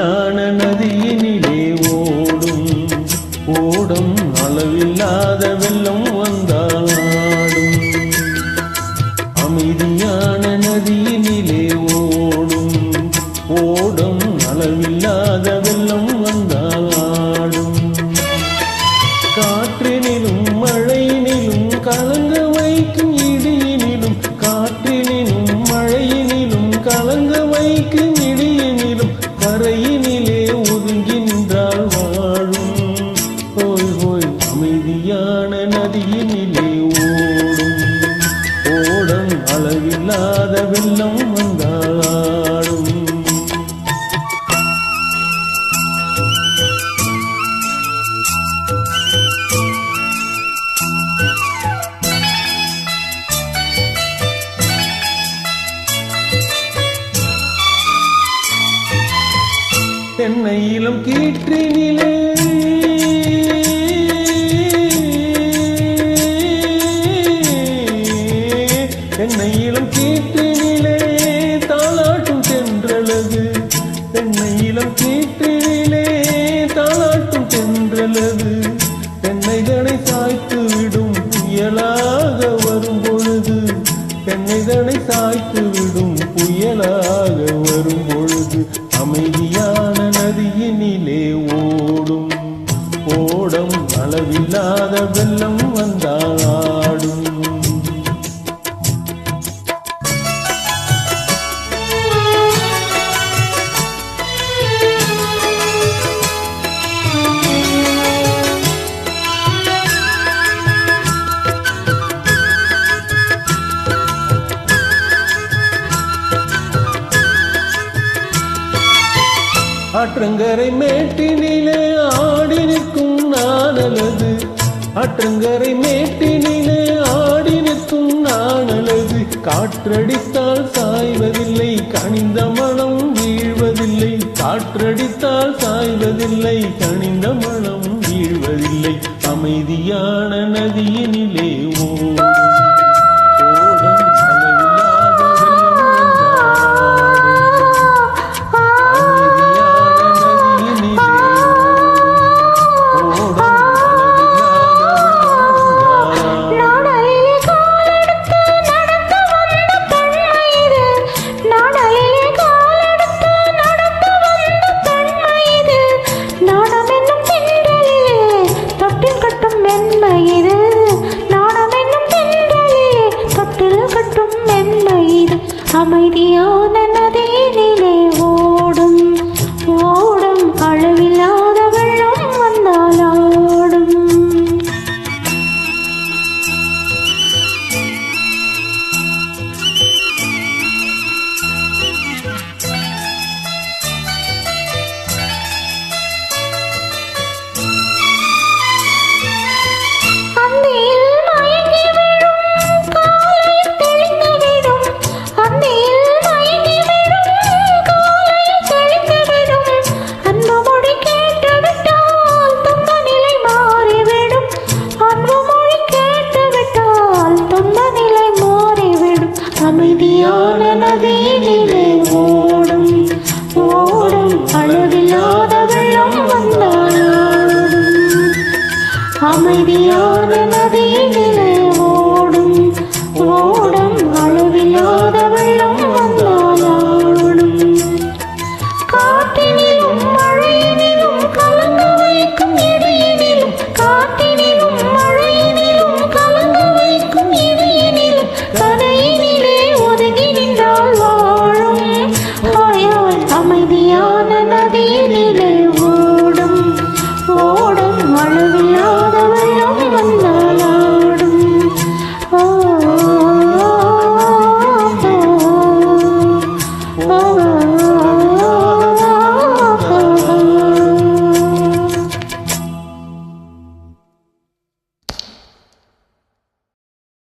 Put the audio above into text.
கல்யாண நதியினிலே ஓடும். ஓடும் அளவில்லாத வெள்ளம் வந்தால் ஆடும். அமைதியான நதியினிலே ஓடும். ஓடும் அளவில்லாத வெள்ளம் வந்தால் ஆடும். காற்றினிலும் மழையினிலும் கலங்க வைக்கும் இல்லாத வெள்ளம் வந்தாடும். தென்னையிலும் கீற்றினிலே தென்னையிலும் தென்றலது தென்னைதனை சாய்த்து விடும் புயலாக வரும் பொழுது தென்னைதனை சாய்த்து விடும் புயலாக வரும் பொழுது அமைதியான நதியினிலே ஓடும். ஓடம் அளவில்லாத வெள்ளம் வந்தால் ஆற்றங்கரை மேட்டினிலே ஆடி நிற்கும் நானலது ஆற்றங்கரை மேட்டினிலே ஆடி நிற்கும் நானலது காற்றடித்தால் சாய்வதில்லை கனிந்த மனம் வீழ்வதில்லை. காற்றடித்தால் சாய்வதில்லை கனிந்த மனம் வீழ்வதில்லை. அமைதியான நதியினிலே ஓ dia அழுதியான நதியிலே ஓடும் ஓடும் அழுதில்லாத வெள்ளம் வந்தாடும் அமைதியான நதியிலே